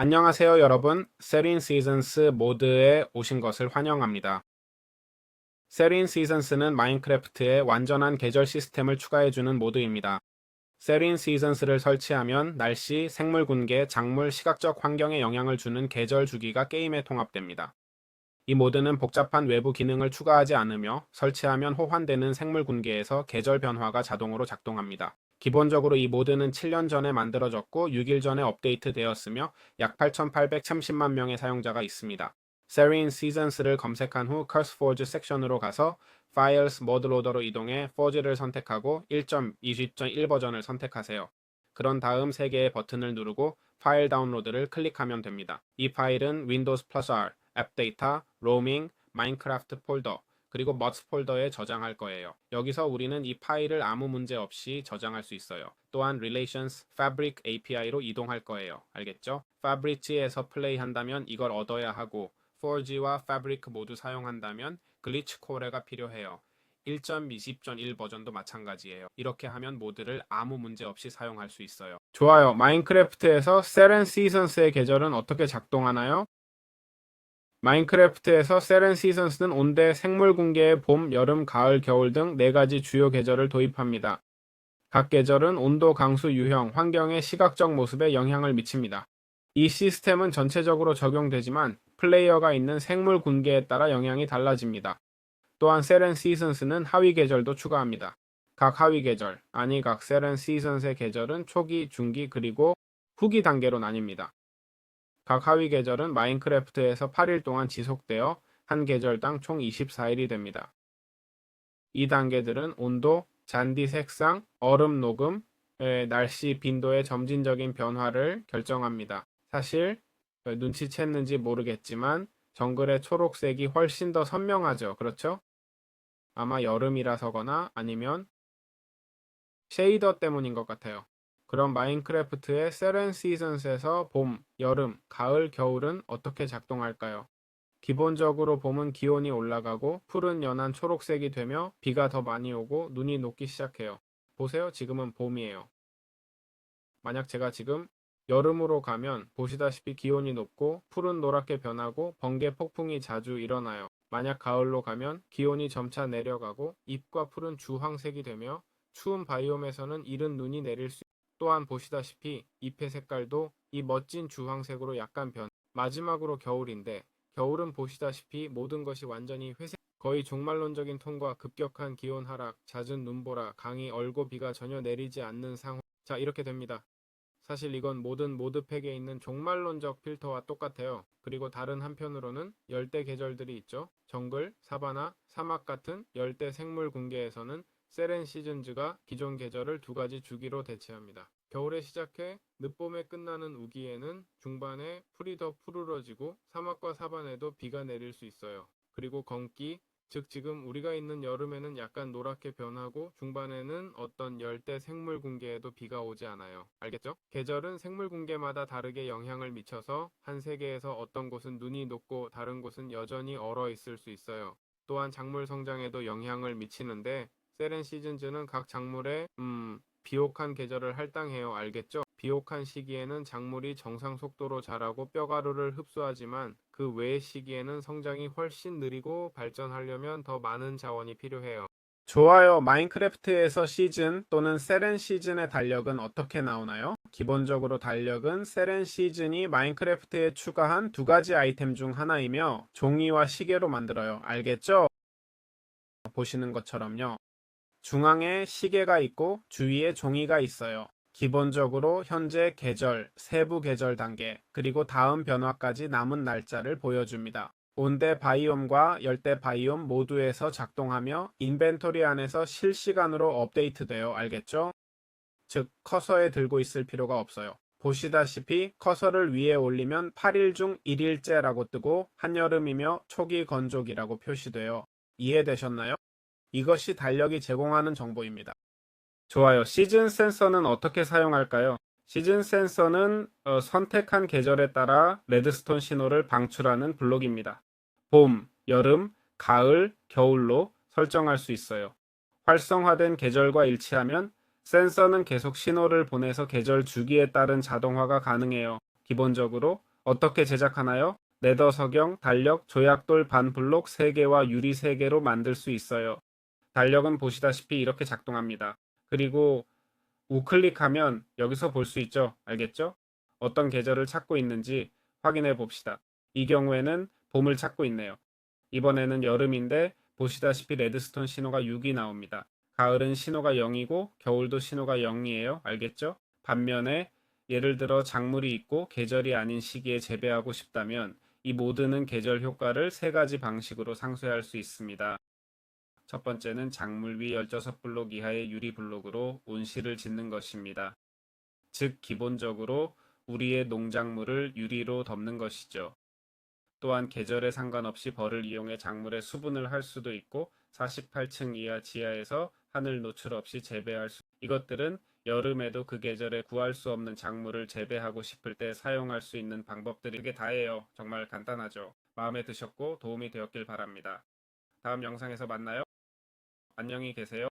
안녕하세요 여러분. 세린 시즌스 모드에 오신 것을 환영합니다. 세린 시즌스는 마인크래프트에 완전한 계절 시스템을 추가해주는 모드입니다. 세린 시즌스를 설치하면 날씨, 생물 군계, 작물, 시각적 환경에 영향을 주는 계절 주기가 게임에 통합됩니다. 이 모드는 복잡한 외부 기능을 추가하지 않으며 설치하면 호환되는 생물 군계에서 계절 변화가 자동으로 작동합니다. 기본적으로 이 모드는 7년 전에 만들어졌고 6일 전에 업데이트되었으며 약 8,830만 명의 사용자가 있습니다. Serene Seasons를 검색한 후 CurseForge 섹션으로 가서 Files 모드 로더로 이동해 Forge를 선택하고 1.20.1 버전을 선택하세요. 그런 다음 3개의 버튼을 누르고 파일 다운로드를 클릭하면 됩니다. 이 파일은 Windows R, 앱 데이터, 로밍, 마인크래프트 폴더, 그리고 mods 폴더에 저장할 거예요. 여기서 우리는 이 파일을 아무 문제 없이 저장할 수 있어요. 또한 relations fabric API로 이동할 거예요. 알겠죠? fabric에서 플레이한다면 이걸 얻어야 하고 forge와 fabric 모두 사용한다면 글리치 코레가 필요해요. 1.20.1 버전도 마찬가지예요. 이렇게 하면 모드를 아무 문제 없이 사용할 수 있어요. 좋아요. 마인크래프트에서 세렌 시즌스의 계절은 어떻게 작동하나요? 마인크래프트에서 세렌 시즌스는 온대 생물 군계의 봄, 여름, 가을, 겨울 등 네 가지 주요 계절을 도입합니다. 각 계절은 온도, 강수, 유형, 환경의 시각적 모습에 영향을 미칩니다. 이 시스템은 전체적으로 적용되지만 플레이어가 있는 생물 군계에 따라 영향이 달라집니다. 또한 세렌 시즌스는 하위 계절도 추가합니다. 각 하위 계절, 아니 각 세렌 시즌스의 계절은 초기, 중기, 그리고 후기 단계로 나뉩니다. 각 하위 계절은 마인크래프트에서 8일 동안 지속되어 한 계절당 총 24일이 됩니다. 이 단계들은 온도, 잔디 색상, 얼음 녹음, 날씨 빈도의 점진적인 변화를 결정합니다. 사실 눈치챘는지 모르겠지만 정글의 초록색이 훨씬 더 선명하죠. 그렇죠? 아마 여름이라서거나 아니면 쉐이더 때문인 것 같아요. 그럼 마인크래프트의 세렌 시즌스에서 봄, 여름, 가을, 겨울은 어떻게 작동할까요? 기본적으로 봄은 기온이 올라가고 푸른 연한 초록색이 되며 비가 더 많이 오고 눈이 녹기 시작해요. 보세요. 지금은 봄이에요. 만약 제가 지금 여름으로 가면 보시다시피 기온이 높고 푸른 노랗게 변하고 번개 폭풍이 자주 일어나요. 만약 가을로 가면 기온이 점차 내려가고 잎과 풀은 주황색이 되며 추운 바이옴에서는 이른 눈이 내릴 수 또한 보시다시피 잎의 색깔도 이 멋진 주황색으로 약간 변. 마지막으로 겨울인데 겨울은 보시다시피 모든 것이 완전히 회색 거의 종말론적인 톤과 급격한 기온 하락, 잦은 눈보라, 강이 얼고 비가 전혀 내리지 않는 상황. 자, 이렇게 됩니다. 사실 이건 모든 모드팩에 있는 종말론적 필터와 똑같아요. 그리고 다른 한편으로는 열대 계절들이 있죠. 정글, 사바나, 사막 같은 열대 생물 군계에서는 세렌 시즌즈가 기존 계절을 두 가지 주기로 대체합니다. 겨울에 시작해 늦봄에 끝나는 우기에는 중반에 풀이 더 푸르러지고 사막과 사반에도 비가 내릴 수 있어요. 그리고 건기, 즉 지금 우리가 있는 여름에는 약간 노랗게 변하고 중반에는 어떤 열대 생물 군계에도 비가 오지 않아요. 알겠죠? 계절은 생물 군계마다 다르게 영향을 미쳐서 한 세계에서 어떤 곳은 눈이 녹고 다른 곳은 여전히 얼어 있을 수 있어요. 또한 작물 성장에도 영향을 미치는데 세렌 시즌즈는 각 작물에 음 비옥한 계절을 할당해요. 알겠죠? 비옥한 시기에는 작물이 정상 속도로 자라고 뼈가루를 흡수하지만 그 외의 시기에는 성장이 훨씬 느리고 발전하려면 더 많은 자원이 필요해요. 좋아요. 마인크래프트에서 시즌 또는 세렌 시즌의 달력은 어떻게 나오나요? 기본적으로 달력은 세렌 시즌이 마인크래프트에 추가한 두 가지 아이템 중 하나이며 종이와 시계로 만들어요. 알겠죠? 보시는 것처럼요. 중앙에 시계가 있고 주위에 종이가 있어요. 기본적으로 현재 계절, 세부 계절 단계, 그리고 다음 변화까지 남은 날짜를 보여줍니다. 온대 바이옴과 열대 바이옴 모두에서 작동하며 인벤토리 안에서 실시간으로 업데이트되어 알겠죠? 즉 커서에 들고 있을 필요가 없어요. 보시다시피 커서를 위에 올리면 8일 중 1일째라고 뜨고 한여름이며 초기 건조기라고 표시되어 이해되셨나요? 이것이 달력이 제공하는 정보입니다. 좋아요. 시즌 센서는 어떻게 사용할까요? 시즌 센서는 어, 선택한 계절에 따라 레드스톤 신호를 방출하는 블록입니다. 봄, 여름, 가을, 겨울로 설정할 수 있어요. 활성화된 계절과 일치하면 센서는 계속 신호를 보내서 계절 주기에 따른 자동화가 가능해요. 기본적으로 어떻게 제작하나요? 레더 석영, 달력, 조약돌 반블록 3개와 유리 3개로 만들 수 있어요. 달력은 보시다시피 이렇게 작동합니다. 그리고 우클릭하면 여기서 볼 수 있죠. 알겠죠? 어떤 계절을 찾고 있는지 확인해 봅시다. 이 경우에는 봄을 찾고 있네요. 이번에는 여름인데 보시다시피 레드스톤 신호가 6이 나옵니다. 가을은 신호가 0이고 겨울도 신호가 0이에요. 알겠죠? 반면에 예를 들어 작물이 있고 계절이 아닌 시기에 재배하고 싶다면 이 모드는 계절 효과를 세 가지 방식으로 상쇄할 수 있습니다. 첫 번째는 작물 위 16블록 이하의 유리 블록으로 온실을 짓는 것입니다. 즉 기본적으로 우리의 농작물을 유리로 덮는 것이죠. 또한 계절에 상관없이 벌을 이용해 작물의 수분을 할 수도 있고 48층 이하 지하에서 하늘 노출 없이 재배할 수 이것들은 여름에도 그 계절에 구할 수 없는 작물을 재배하고 싶을 때 사용할 수 있는 방법들이 그게 다예요. 정말 간단하죠. 마음에 드셨고 도움이 되었길 바랍니다. 다음 영상에서 만나요. 안녕히 계세요.